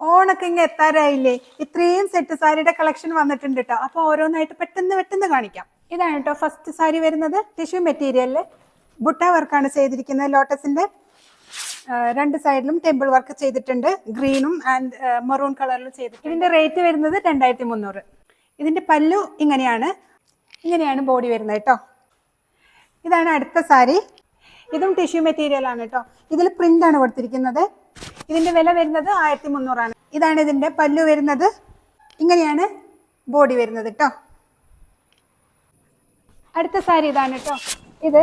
ഓണൊക്കെ ഇങ്ങനെ എത്താറായില്ലേ? ഇത്രയും സെറ്റ് സാരിയുടെ കളക്ഷൻ വന്നിട്ടുണ്ട് കേട്ടോ അപ്പൊ ഓരോന്നായിട്ട് പെട്ടെന്ന് പെട്ടെന്ന് കാണിക്കാം. ഇതാണ് കേട്ടോ ഫസ്റ്റ് സാരി വരുന്നത്. ടിഷ്യൂ മെറ്റീരിയലിൽ ബുട്ട വർക്കാണ് ചെയ്തിരിക്കുന്നത്. ലോട്ടസിന്റെ രണ്ട് സൈഡിലും ടെമ്പിൾ വർക്ക് ചെയ്തിട്ടുണ്ട്. ഗ്രീനും ആൻഡ് മെറൂൺ കളറിലും ചെയ്തിട്ടുണ്ട്. ഇതിന്റെ റേറ്റ് വരുന്നത് രണ്ടായിരത്തി മുന്നൂറ് ഇതിന്റെ പല്ലു ഇങ്ങനെയാണ്. ഇങ്ങനെയാണ് ബോഡി വരുന്നത് കേട്ടോ ഇതാണ് അടുത്ത സാരി. ഇതും ടിഷ്യൂ മെറ്റീരിയൽ ആണ് കേട്ടോ ഇതിൽ പ്രിന്റ് ആണ് കൊടുത്തിരിക്കുന്നത്. ഇതിന്റെ വില വരുന്നത് ആയിരത്തി മുന്നൂറാണ് ഇതാണ് ഇതിന്റെ പല്ലു വരുന്നത്. ഇങ്ങനെയാണ് ബോഡി വരുന്നത് കേട്ടോ അടുത്ത സാരി ഇതാണ് കേട്ടോ ഇത്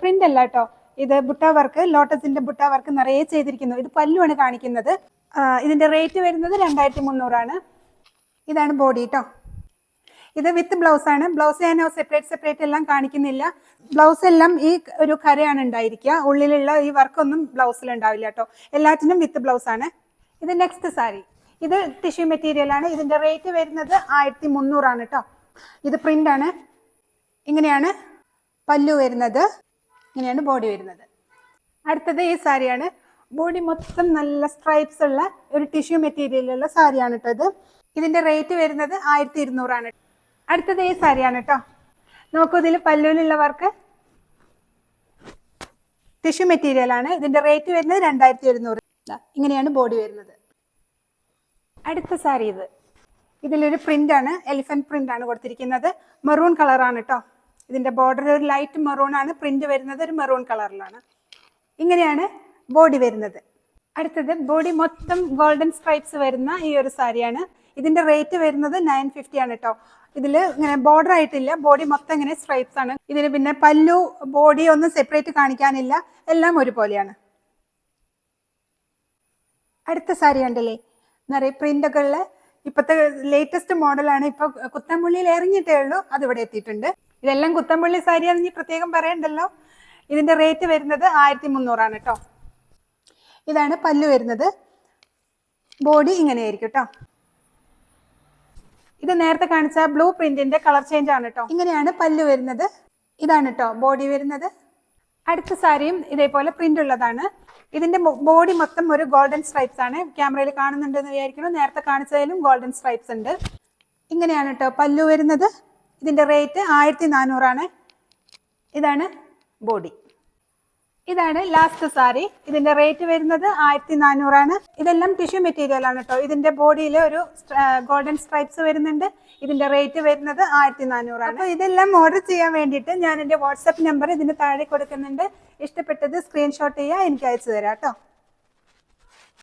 പ്രിന്റ് അല്ല കേട്ടോ ഇത് ബുട്ട വർക്ക് ലോട്ടസിന്റെ ബുട്ട വർക്ക് നിറയെ ചെയ്തിരിക്കുന്നു. ഇത് പല്ലുവാണ് കാണിക്കുന്നത്. ഇതിന്റെ റേറ്റ് വരുന്നത് രണ്ടായിരത്തി മുന്നൂറാണ് ഇതാണ് ബോഡി കേട്ടോ ഇത് വിത്ത് ബ്ലൗസ് ആണ്. ബ്ലൗസ് ഞാൻ സെപ്പറേറ്റ് സെപ്പറേറ്റ് എല്ലാം കാണിക്കുന്നില്ല. ബ്ലൗസ് എല്ലാം ഈ ഒരു കരയാണ് ഉണ്ടായിരിക്കുക. ഉള്ളിലുള്ള ഈ വർക്കൊന്നും ബ്ലൗസിൽ ഉണ്ടാവില്ല കേട്ടോ. എല്ലാറ്റിനും വിത്ത് ബ്ലൗസ് ആണ്. ഇത് നെക്സ്റ്റ് സാരി ഇത് ടിഷ്യൂ മെറ്റീരിയൽ ആണ്. ഇതിന്റെ റേറ്റ് വരുന്നത് ആയിരത്തി മുന്നൂറാണ് കേട്ടോ. ഇത് പ്രിന്റ് ആണ്. ഇങ്ങനെയാണ് പല്ലു വരുന്നത്. ഇങ്ങനെയാണ് ബോഡി വരുന്നത്. അടുത്തത് ഈ സാരിയാണ് ബോഡി മൊത്തം നല്ല സ്ട്രൈപ്സ് ഉള്ള ഒരു ടിഷ്യൂ മെറ്റീരിയലുള്ള സാരിയാണ് കേട്ടോ ഇത്. ഇതിന്റെ റേറ്റ് വരുന്നത് ആയിരത്തി ഇരുന്നൂറാണ് അടുത്തത് ഈ സാരിയാണ് കേട്ടോ നോക്കൂ ഇതിൽ പല്ലുവിലുള്ള വർക്ക് ടിഷ്യൂ മെറ്റീരിയൽ ആണ്. ഇതിന്റെ റേറ്റ് വരുന്നത് രണ്ടായിരത്തി ഒരുന്നൂറ് ഇങ്ങനെയാണ് ബോഡി വരുന്നത്. അടുത്ത സാരി ഇത്. ഇതിലൊരു പ്രിന്റ് ആണ്. എലിഫന്റ് പ്രിന്റ് ആണ് കൊടുത്തിരിക്കുന്നത്. മെറൂൺ കളറാണ് കേട്ടോ ഇതിന്റെ ബോർഡർ ഒരു ലൈറ്റ് മെറൂൺ ആണ്. പ്രിന്റ് വരുന്നത് ഒരു മെറൂൺ കളറിലാണ് ഇങ്ങനെയാണ് ബോഡി വരുന്നത്. അടുത്തത് ബോഡി മൊത്തം ഗോൾഡൻ സ്ട്രൈപ്സ് വരുന്ന ഈ ഒരു സാരിയാണ്. ഇതിന്റെ റേറ്റ് വരുന്നത് നയൻ ഫിഫ്റ്റി ആണ് കേട്ടോ ഇതിൽ ഇങ്ങനെ ബോർഡർ ആയിട്ടില്ല. ബോഡി മൊത്തം ഇങ്ങനെ സ്ട്രൈപ്സ് ആണ്. ഇതിന് പിന്നെ പല്ലു ബോഡി ഒന്നും സെപ്പറേറ്റ് കാണിക്കാനില്ല. എല്ലാം ഒരുപോലെയാണ്. അടുത്ത സാരി ഉണ്ടല്ലേ നിറയെ പ്രിന്റ് ഒക്കെ ഉള്ള ഇപ്പോഴത്തെ ലേറ്റസ്റ്റ് മോഡലാണ് ഇപ്പൊ കുത്തമ്പുള്ളിയിൽ ഇറങ്ങിയിട്ടേ ഉള്ളൂ. അത് ഇവിടെ എത്തിയിട്ടുണ്ട്. ഇതെല്ലാം കുത്തമ്പുള്ളി സാരിയാണെന്ന് പ്രത്യേകം പറയണ്ടല്ലോ. ഇതിന്റെ റേറ്റ് വരുന്നത് ആയിരത്തി മുന്നൂറാണ് കേട്ടോ ഇതാണ് പല്ലു വരുന്നത്. ബോഡി ഇങ്ങനെയായിരിക്കും കേട്ടോ ഇത് നേരത്തെ കാണിച്ച ബ്ലൂ പ്രിന്റിന്റെ കളർ ചേഞ്ച് ആണ് കേട്ടോ ഇങ്ങനെയാണ് പല്ല് വരുന്നത്. ഇതാണ് കേട്ടോ ബോഡി വരുന്നത്. അടുത്ത സാരിയും ഇതേപോലെ പ്രിന്റ് ഉള്ളതാണ്. ഇതിന്റെ ബോഡി മൊത്തം ഒരു ഗോൾഡൻ സ്ട്രൈപ്സ് ആണ്. ക്യാമറയിൽ കാണുന്നുണ്ടെന്ന് വിചാരിക്കുന്നു. നേരത്തെ കാണിച്ചതിലും ഗോൾഡൻ സ്ട്രൈപ്സ് ഉണ്ട്. ഇങ്ങനെയാണ് കേട്ടോ പല്ലു വരുന്നത്. ഇതിന്റെ റേറ്റ് ആയിരത്തി നാനൂറാണ്. ഇതാണ് ബോഡി. ഇതാണ് ലാസ്റ്റ് സാരി ഇതിന്റെ റേറ്റ് വരുന്നത് ആയിരത്തി നാനൂറാണ് ഇതെല്ലാം ടിഷ്യൂ മെറ്റീരിയൽ ആണ് കേട്ടോ ഇതിന്റെ ബോഡിയിൽ ഒരു ഗോൾഡൻ സ്ട്രൈപ്സ് വരുന്നുണ്ട്. ഇതിന്റെ റേറ്റ് വരുന്നത് ആയിരത്തി നാനൂറാണ് അപ്പോൾ ഇതെല്ലാം ഓർഡർ ചെയ്യാൻ വേണ്ടിയിട്ട് ഞാൻ എന്റെ വാട്സപ്പ് നമ്പർ ഇതിന് താഴെ കൊടുക്കുന്നുണ്ട്. ഇഷ്ടപ്പെട്ടത് സ്ക്രീൻഷോട്ട് ചെയ്യുക എനിക്ക് അയച്ചു തരാം കേട്ടോ